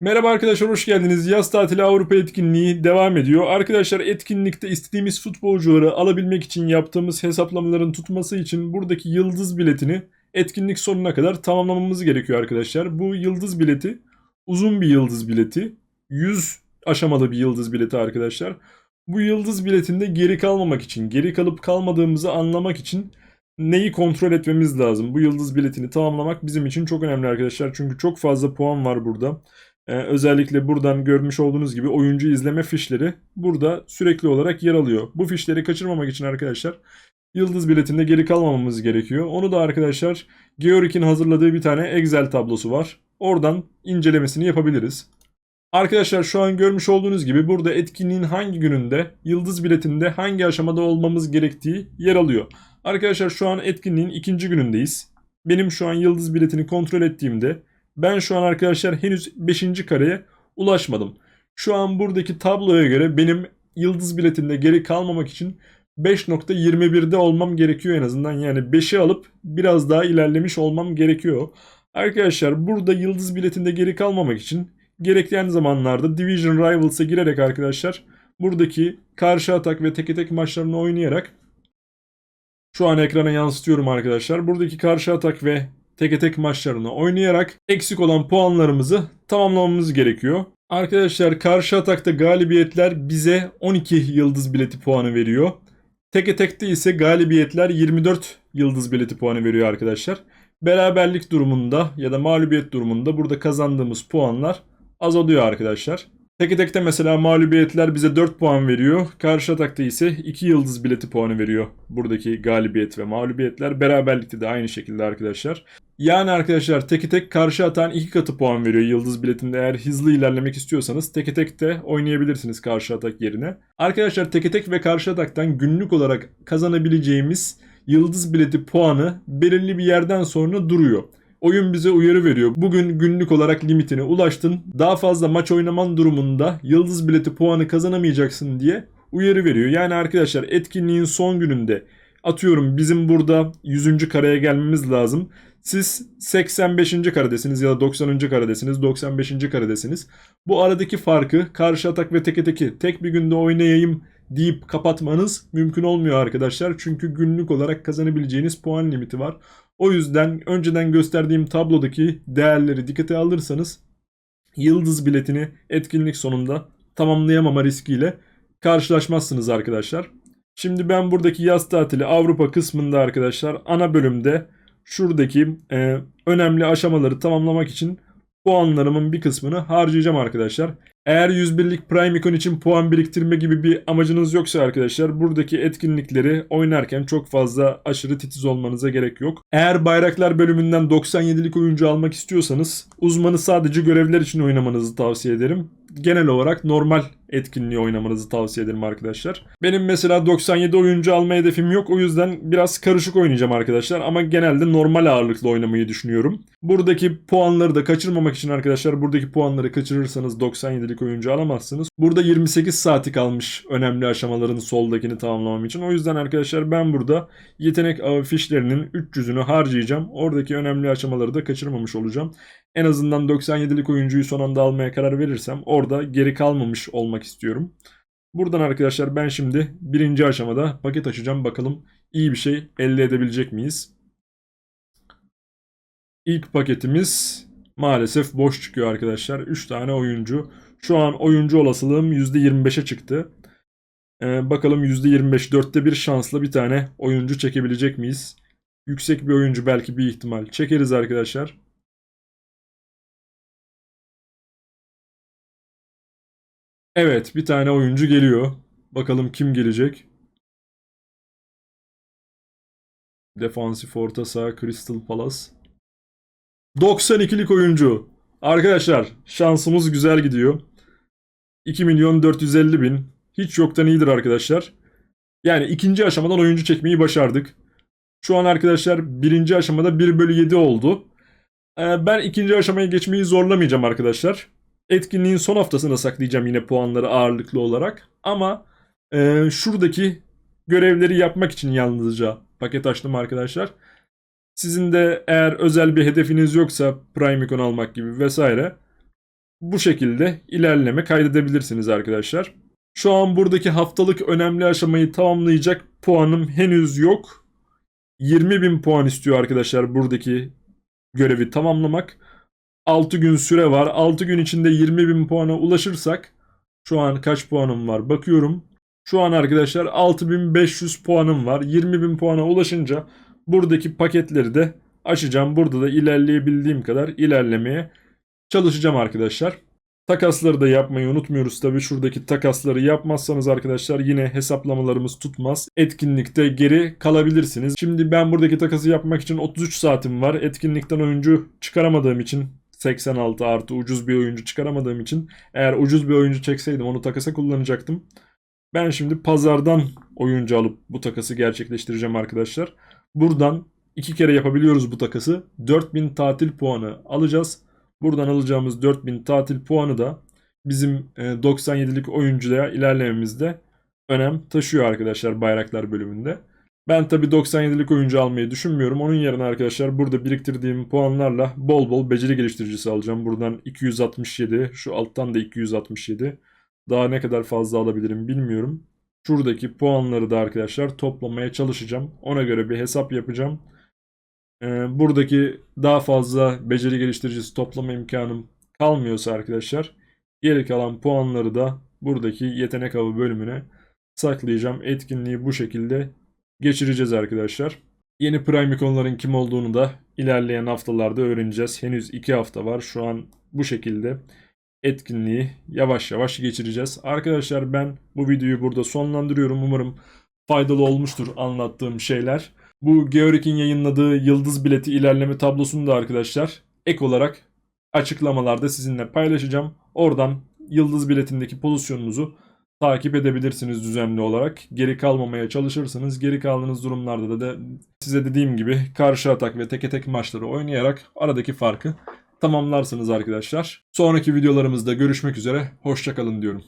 Merhaba arkadaşlar hoş geldiniz. Yaz tatili Avrupa etkinliği devam ediyor. Arkadaşlar etkinlikte istediğimiz futbolcuları alabilmek için yaptığımız hesaplamaların tutması için buradaki yıldız biletini etkinlik sonuna kadar tamamlamamız gerekiyor arkadaşlar. Bu yıldız bileti uzun bir yıldız bileti. 100 aşamalı bir yıldız bileti arkadaşlar. Bu yıldız biletinde geri kalmamak için, geri kalıp kalmadığımızı anlamak için neyi kontrol etmemiz lazım? Bu yıldız biletini tamamlamak bizim için çok önemli arkadaşlar. Çünkü çok fazla puan var burada. Ee, özellikle buradan görmüş olduğunuz gibi oyuncu izleme fişleri burada sürekli olarak yer alıyor. Bu fişleri kaçırmamak için arkadaşlar yıldız biletinde geri kalmamamız gerekiyor. Onu da arkadaşlar Georg'in hazırladığı bir tane Excel tablosu var. Oradan incelemesini yapabiliriz. Arkadaşlar şu an görmüş olduğunuz gibi burada etkinliğin hangi gününde, yıldız biletinde hangi aşamada olmamız gerektiği yer alıyor. Arkadaşlar şu an etkinliğin ikinci günündeyiz. Benim şu an yıldız biletini kontrol ettiğimde ben şu an arkadaşlar henüz 5. kareye ulaşmadım. Şu an buradaki tabloya göre benim yıldız biletimde geri kalmamak için 5.21'de olmam gerekiyor en azından. Yani 5'i alıp biraz daha ilerlemiş olmam gerekiyor. Arkadaşlar burada yıldız biletinde geri kalmamak için gerekleyen zamanlarda Division Rivals'a girerek arkadaşlar buradaki karşı atak ve teke tek maçlarını oynayarak şu an ekrana yansıtıyorum arkadaşlar. Buradaki karşı atak ve teke tek maçlarını oynayarak eksik olan puanlarımızı tamamlamamız gerekiyor. Arkadaşlar karşı atakta galibiyetler bize 12 yıldız bileti puanı veriyor. Teke tekte ise galibiyetler 24 yıldız bileti puanı veriyor arkadaşlar. Beraberlik durumunda ya da mağlubiyet durumunda burada kazandığımız puanlar azalıyor arkadaşlar. Teke tekte mesela mağlubiyetler bize 4 puan veriyor. Karşı atakta ise 2 yıldız bileti puanı veriyor. Buradaki galibiyet ve mağlubiyetler. Beraberlikte de aynı şekilde arkadaşlar. Yani arkadaşlar teke tek karşı atan 2 katı puan veriyor yıldız biletinde. Eğer hızlı ilerlemek istiyorsanız teke tek de oynayabilirsiniz karşı atak yerine. Arkadaşlar teke tek ve karşı ataktan günlük olarak kazanabileceğimiz yıldız bileti puanı belirli bir yerden sonra duruyor. Oyun bize uyarı veriyor. Bugün günlük olarak limitine ulaştın. Daha fazla maç oynaman durumunda yıldız bileti puanı kazanamayacaksın diye uyarı veriyor. Yani arkadaşlar etkinliğin son gününde atıyorum bizim burada 100. kareye gelmemiz lazım. Siz 85. karedesiniz ya da 90. karedesiniz, 95. karedesiniz. Bu aradaki farkı karşı atak ve teke teki tek bir günde oynayayım deyip kapatmanız mümkün olmuyor arkadaşlar. Çünkü günlük olarak kazanabileceğiniz puan limiti var. O yüzden önceden gösterdiğim tablodaki değerleri dikkate alırsanız yıldız biletini etkinlik sonunda tamamlayamama riskiyle karşılaşmazsınız arkadaşlar. Şimdi ben buradaki yaz tatili Avrupa kısmında arkadaşlar ana bölümde şuradaki e, önemli aşamaları tamamlamak için puanlarımın bir kısmını harcayacağım arkadaşlar. Eğer 101'lik Prime Icon için puan biriktirme gibi bir amacınız yoksa arkadaşlar buradaki etkinlikleri oynarken çok fazla aşırı titiz olmanıza gerek yok. Eğer bayraklar bölümünden 97'lik oyuncu almak istiyorsanız uzmanı sadece görevler için oynamanızı tavsiye ederim. Genel olarak normal etkinliği oynamanızı tavsiye ederim arkadaşlar. Benim mesela 97 oyuncu alma hedefim yok. O yüzden biraz karışık oynayacağım arkadaşlar. Ama genelde normal ağırlıklı oynamayı düşünüyorum. Buradaki puanları da kaçırmamak için arkadaşlar buradaki puanları kaçırırsanız 97'lik oyuncu alamazsınız. Burada 28 saati kalmış önemli aşamaların soldakini tamamlamam için. O yüzden arkadaşlar ben burada yetenek ağı fişlerinin 300'ünü harcayacağım. Oradaki önemli aşamaları da kaçırmamış olacağım. En azından 97'lik oyuncuyu son anda almaya karar verirsem orada geri kalmamış olmak istiyorum. Buradan arkadaşlar ben şimdi birinci aşamada paket açacağım. Bakalım iyi bir şey elde edebilecek miyiz? İlk paketimiz maalesef boş çıkıyor arkadaşlar. 3 tane oyuncu. Şu an oyuncu olasılığım %25'e çıktı. Ee, bakalım %25 dörtte bir şansla bir tane oyuncu çekebilecek miyiz? Yüksek bir oyuncu belki bir ihtimal çekeriz arkadaşlar. Evet bir tane oyuncu geliyor. Bakalım kim gelecek? Defansif orta saha Crystal Palace. 92'lik oyuncu. Arkadaşlar şansımız güzel gidiyor. 2 milyon 450 bin. Hiç yoktan iyidir arkadaşlar. Yani ikinci aşamadan oyuncu çekmeyi başardık. Şu an arkadaşlar birinci aşamada 1 bölü 7 oldu. Ee, ben ikinci aşamaya geçmeyi zorlamayacağım arkadaşlar. Etkinliğin son haftasına saklayacağım yine puanları ağırlıklı olarak. Ama e, şuradaki görevleri yapmak için yalnızca paket açtım arkadaşlar. Sizin de eğer özel bir hedefiniz yoksa Prime Icon almak gibi vesaire bu şekilde ilerleme kaydedebilirsiniz arkadaşlar. Şu an buradaki haftalık önemli aşamayı tamamlayacak puanım henüz yok. 20.000 puan istiyor arkadaşlar buradaki görevi tamamlamak. 6 gün süre var. 6 gün içinde 20.000 puana ulaşırsak şu an kaç puanım var bakıyorum. Şu an arkadaşlar 6500 puanım var. 20.000 puana ulaşınca buradaki paketleri de açacağım. Burada da ilerleyebildiğim kadar ilerlemeye çalışacağım arkadaşlar. Takasları da yapmayı unutmuyoruz tabii. Şuradaki takasları yapmazsanız arkadaşlar yine hesaplamalarımız tutmaz. Etkinlikte geri kalabilirsiniz. Şimdi ben buradaki takası yapmak için 33 saatim var. Etkinlikten oyuncu çıkaramadığım için 86 artı ucuz bir oyuncu çıkaramadığım için eğer ucuz bir oyuncu çekseydim onu takasa kullanacaktım. Ben şimdi pazardan oyuncu alıp bu takası gerçekleştireceğim arkadaşlar. Buradan iki kere yapabiliyoruz bu takası. 4000 tatil puanı alacağız. Buradan alacağımız 4000 tatil puanı da bizim e, 97'lik oyuncuya ilerlememizde önem taşıyor arkadaşlar bayraklar bölümünde. Ben tabi 97'lik oyuncu almayı düşünmüyorum. Onun yerine arkadaşlar burada biriktirdiğim puanlarla bol bol beceri geliştiricisi alacağım. Buradan 267, şu alttan da 267. Daha ne kadar fazla alabilirim bilmiyorum. Şuradaki puanları da arkadaşlar toplamaya çalışacağım. Ona göre bir hesap yapacağım. Ee, buradaki daha fazla beceri geliştiricisi toplama imkanım kalmıyorsa arkadaşlar geri kalan puanları da buradaki yetenek avı bölümüne saklayacağım. Etkinliği bu şekilde geçireceğiz arkadaşlar. Yeni Prime ikonların kim olduğunu da ilerleyen haftalarda öğreneceğiz. Henüz 2 hafta var. Şu an bu şekilde etkinliği yavaş yavaş geçireceğiz. Arkadaşlar ben bu videoyu burada sonlandırıyorum. Umarım faydalı olmuştur anlattığım şeyler. Bu Georg'in yayınladığı yıldız bileti ilerleme tablosunu da arkadaşlar ek olarak açıklamalarda sizinle paylaşacağım. Oradan yıldız biletindeki pozisyonunuzu takip edebilirsiniz düzenli olarak. Geri kalmamaya çalışırsınız. Geri kaldığınız durumlarda da, da size dediğim gibi karşı atak ve teke tek maçları oynayarak aradaki farkı tamamlarsınız arkadaşlar. Sonraki videolarımızda görüşmek üzere. Hoşçakalın diyorum.